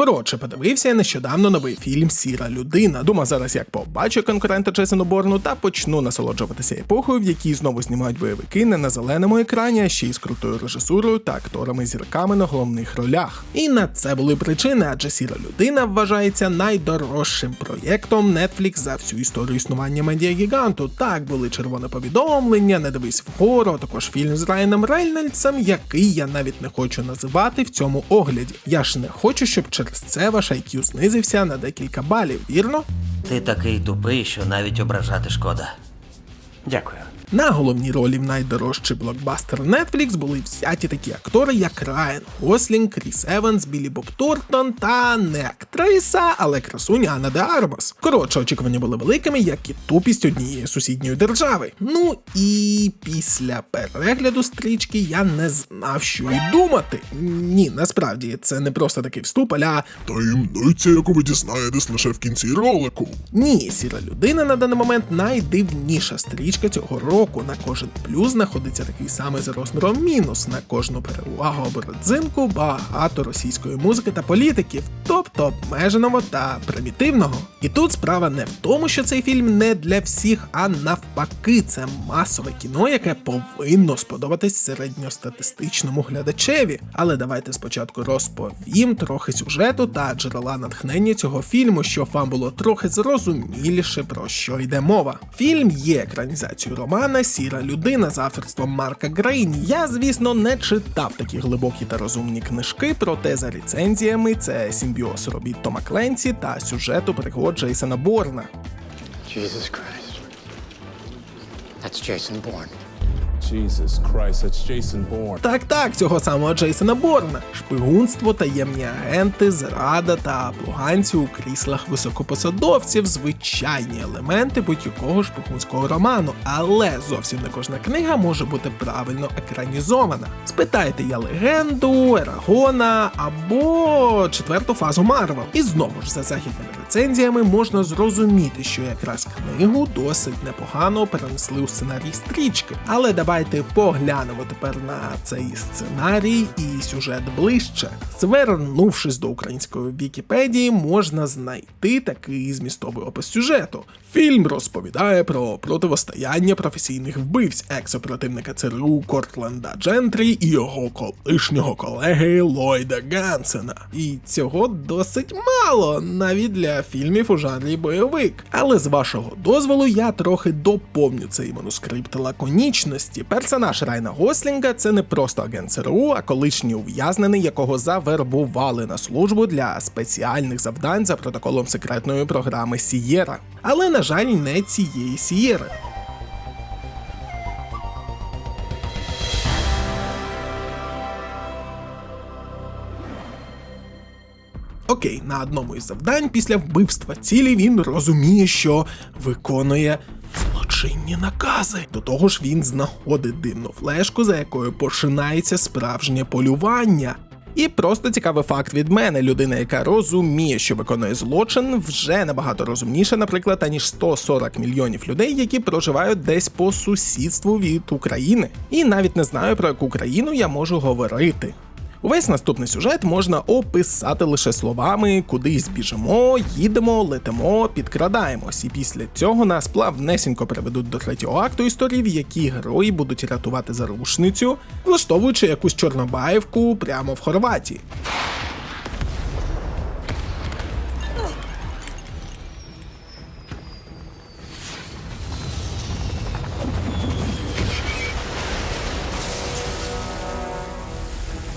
Коротше, подивився я нещодавно новий фільм Сіра людина. Думав зараз, як побачу конкурента Джейсону Борну та почну насолоджуватися епохою, в якій знову знімають бойовики не на зеленому екрані, а ще й з крутою режисурою та акторами зірками на головних ролях. І на це були причини, адже Сіра людина вважається найдорожчим проєктом Netflix за всю історію існування медіагіганту. Так були червоне повідомлення, не дивись вгору, а також фільм з Райаном Рейнольдсом, який я навіть не хочу називати в цьому огляді. Я ж не хочу, щоб через це ваш IQ знизився на декілька балів, вірно? Ти такий тупий, що навіть ображати шкода. Дякую. На головній ролі в найдорожчий блокбастер Netflix були взяті такі актори, як Райан Гослінг, Кріс Еванс, Білі Боб Тортон та не актриса, але красуня Анна де Армас. Коротше, очікування були великими, як і тупість однієї сусідньої держави. Ну і після перегляду стрічки я не знав, що й думати. Ні, насправді це не просто такий вступ, аля Таємниця, яку ви дізнаєтесь лише в кінці ролику. Ні, сіра людина на даний момент найдивніша стрічка цього року. На кожен плюс знаходиться такий самий за розміром мінус. На кожну перевагу або родзинку багато російської музики та політиків, тобто обмеженого та примітивного. І тут справа не в тому, що цей фільм не для всіх, а навпаки, це масове кіно, яке повинно сподобатись середньостатистичному глядачеві. Але давайте спочатку розповім трохи сюжету та джерела натхнення цього фільму, щоб вам було трохи зрозуміліше про що йде мова. Фільм є екранізацією романа Сіра людина з авторством Марка Грейні. Я, звісно, не читав такі глибокі та розумні книжки, проте за ліцензіями це симбіоз робіт Тома Кленсі та сюжету пригод Джейсона Борна. Jesus Christ. That's Jason Bourne. Jesus Christ, that's Jason Bourne. Так, так, цього самого Джейсона Борна. Шпигунство, таємні агенти, зрада та плуганці у кріслах високопосадовців звичайні елементи будь-якого шпигунського роману. Але зовсім не кожна книга може бути правильно екранізована. Спитайте я легенду, Ерагона або четверту фазу Марвел. І знову ж за західними рецензіями можна зрозуміти, що якраз книгу досить непогано перенесли у сценарій стрічки. Але давайте поглянемо тепер на цей сценарій і сюжет ближче. Звернувшись до української Вікіпедії, можна знайти такий змістовий опис сюжету. Фільм розповідає про противостояння професійних вбивць екс-оперативника ЦРУ Кортленда Джентрі і його колишнього колеги Ллойда Гансена. І цього досить мало навіть для фільмів у жанрі бойовик. Але з вашого дозволу я трохи доповню цей манускрипт лаконічності. Персонаж Райна Гослінга це не просто агент ЦРУ, а колишній ув'язнений, якого завербували на службу для спеціальних завдань за протоколом секретної програми Сієра. Але, на жаль, не цієї Сієри. Окей, на одному із завдань після вбивства цілі він розуміє, що виконує злочинні накази. До того ж, він знаходить дивну флешку, за якою починається справжнє полювання. І просто цікавий факт від мене: людина, яка розуміє, що виконує злочин, вже набагато розумніша, наприклад, аніж 140 мільйонів людей, які проживають десь по сусідству від України. І навіть не знаю про яку країну я можу говорити. Увесь наступний сюжет можна описати лише словами: кудись біжимо, їдемо, летимо, підкрадаємось. І після цього нас плавнесенько приведуть до третього акту історії, в якій герої будуть рятувати зарушницю, влаштовуючи якусь чорнобаївку прямо в Хорватії.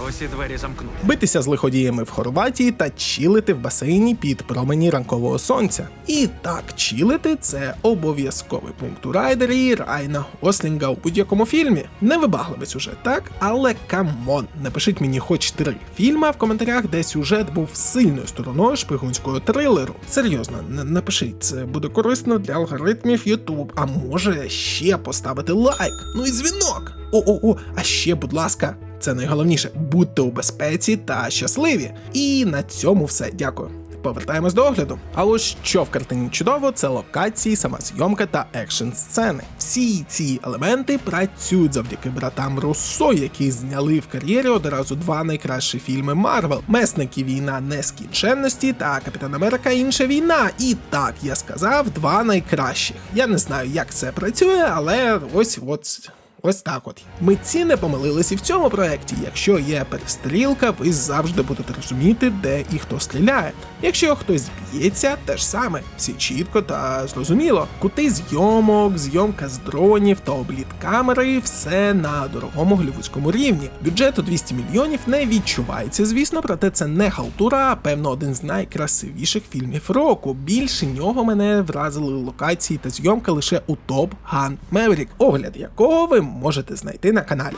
Усі двері замкнуті. битися з лиходіями в Хорватії та чилити в басейні під промені ранкового сонця. І так, чилити це обов'язковий пункт у райдері Райна Гослінга у будь-якому фільмі. Невибагливий сюжет, так? Але камон, напишіть мені хоч три фільма в коментарях, де сюжет був сильною стороною шпигунського трилеру. Серйозно, напишіть, це буде корисно для алгоритмів YouTube. А може ще поставити лайк. Ну і дзвінок. О-о-о, а ще, будь ласка, це найголовніше. Будьте у безпеці та щасливі. І на цьому все. Дякую. повертаємось до огляду. А ось що в картині чудово, це локації, сама зйомка та екшн сцени. Всі ці елементи працюють завдяки братам Руссо, які зняли в кар'єрі одразу два найкращі фільми Марвел: Месники війна нескінченності та Капітан Америка інша війна. І так я сказав, два найкращих. Я не знаю, як це працює, але ось от. Ось так от. Митці не помилились і в цьому проєкті. Якщо є перестрілка, ви завжди будете розуміти, де і хто стріляє. Якщо хтось б'ється, те ж саме, всі чітко та зрозуміло. Кути зйомок, зйомка з дронів та обліт камери все на дорогому голівудському рівні. Бюджет у 200 мільйонів не відчувається, звісно, проте це не халтура, а певно один з найкрасивіших фільмів року. Більше нього мене вразили локації та зйомка лише у Топ Ган Меврік, огляд якого ви можете знайти на каналі.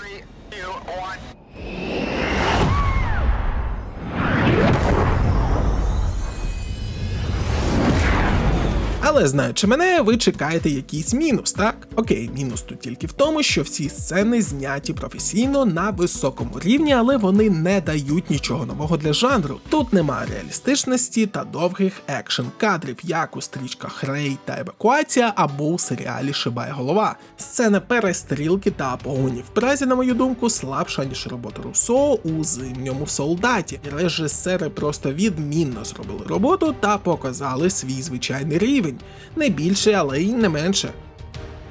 Але знаючи мене, ви чекаєте якийсь мінус, так? Окей, мінус тут тільки в тому, що всі сцени зняті професійно на високому рівні, але вони не дають нічого нового для жанру. Тут немає реалістичності та довгих екшн кадрів, як у стрічках Рей та евакуація або у серіалі Шибає голова. Сцена перестрілки та погоні в празі, на мою думку, слабша ніж робота Руссо у зимньому солдаті. Режисери просто відмінно зробили роботу та показали свій звичайний рівень. Не більше, але й не менше.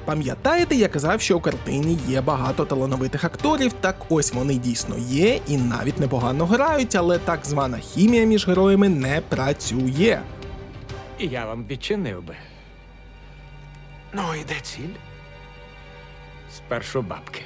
Пам'ятаєте, я казав, що у картині є багато талановитих акторів, так ось вони дійсно є і навіть непогано грають, але так звана хімія між героями не працює. І я вам відчинив би. Ну, і де ціль? Спершу бабки.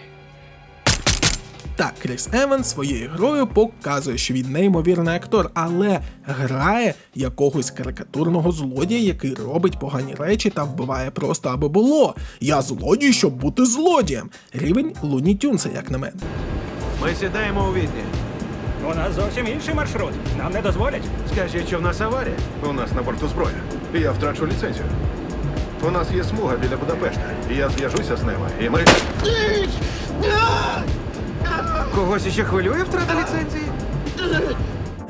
Так, Кріс Еванс своєю грою показує, що він неймовірний актор, але грає якогось карикатурного злодія, який робить погані речі та вбиває просто аби було. Я злодій, щоб бути злодієм. Рівень Луні Тюнса, як на мене. Ми сідаємо у Відні. У нас зовсім інший маршрут. Нам не дозволять. Скажіть, що в нас аварія? У нас на борту зброя. І я втрачу ліцензію. У нас є смуга біля Будапешта. І я зв'яжуся з ними. І ми. Когось іще хвилює втрата ліцензії?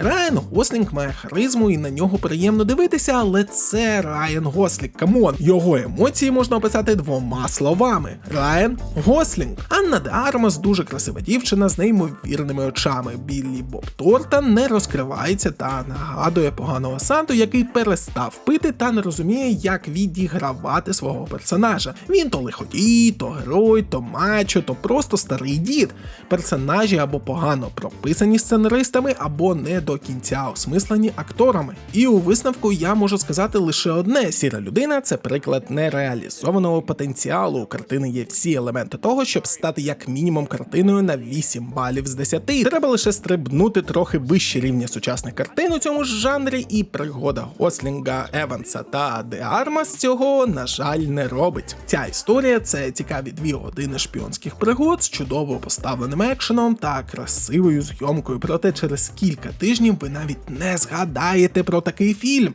Райан Гослінг має харизму і на нього приємно дивитися, але це Райан Гослінг. Камон, його емоції можна описати двома словами: Райан Гослінг. Анна де Армас дуже красива дівчина з неймовірними очами. Біллі Боб Тортон не розкривається та нагадує поганого Санту, який перестав пити та не розуміє, як відігравати свого персонажа. Він то лиходій, то герой, то мачо, то просто старий дід. Персонажі або погано прописані сценаристами, або не до кінця осмислені акторами. І у висновку я можу сказати лише одне: сіра людина це приклад нереалізованого потенціалу. У картини є всі елементи того, щоб стати як мінімум картиною на 8 балів з 10. Треба лише стрибнути трохи вище рівня сучасних картин у цьому ж жанрі, і пригода Гослінга, Еванса та Де Армас цього, на жаль, не робить. Ця історія це цікаві дві години шпіонських пригод з чудово поставленим екшеном та красивою зйомкою. Проте через кілька тижнів ви навіть не згадаєте про такий фільм.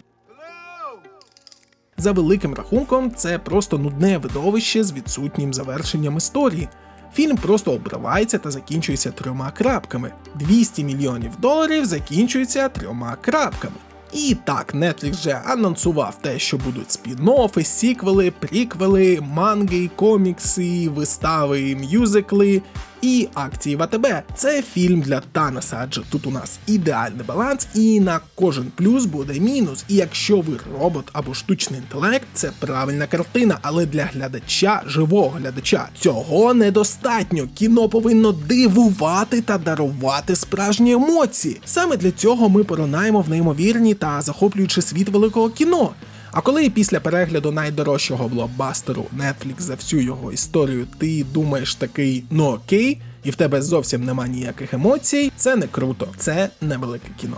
За великим рахунком, це просто нудне видовище з відсутнім завершенням історії. Фільм просто обривається та закінчується трьома крапками. 200 мільйонів доларів закінчується трьома крапками. І так, Netflix вже анонсував те, що будуть спін-оффи, сіквели, приквели, манги, комікси, вистави, мюзикли і акції в АТБ. Це фільм для Таноса, адже тут у нас ідеальний баланс, і на кожен плюс буде мінус. І якщо ви робот або штучний інтелект, це правильна картина, але для глядача, живого глядача, цього недостатньо. Кіно повинно дивувати та дарувати справжні емоції. Саме для цього ми поринаємо в неймовірні та захоплюючи світ великого кіно. А коли після перегляду найдорожчого блокбастеру Netflix за всю його історію ти думаєш такий ну окей, і в тебе зовсім нема ніяких емоцій, це не круто, це невелике кіно.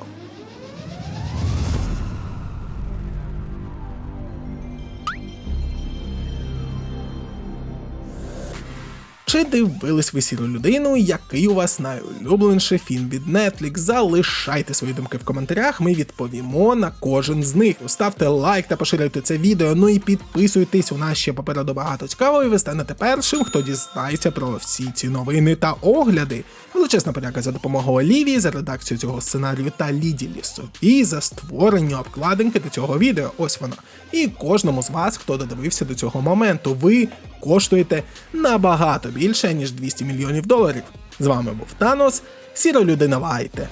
Чи дивились ви сіру людину? Який у вас найулюбленіший фільм від Netflix? Залишайте свої думки в коментарях. Ми відповімо на кожен з них. Ставте лайк та поширюйте це відео. Ну і підписуйтесь. У нас ще попереду багато цікавого, і ви станете першим, хто дізнається про всі ці новини та огляди. Величезна подяка за допомогу Олівії, за редакцію цього сценарію та Ліді Лісовій за створення обкладинки до цього відео. Ось вона. І кожному з вас, хто додивився до цього моменту, ви коштуєте набагато більше, ніж 200 мільйонів доларів. З вами був Танос, сіро людина Вайте.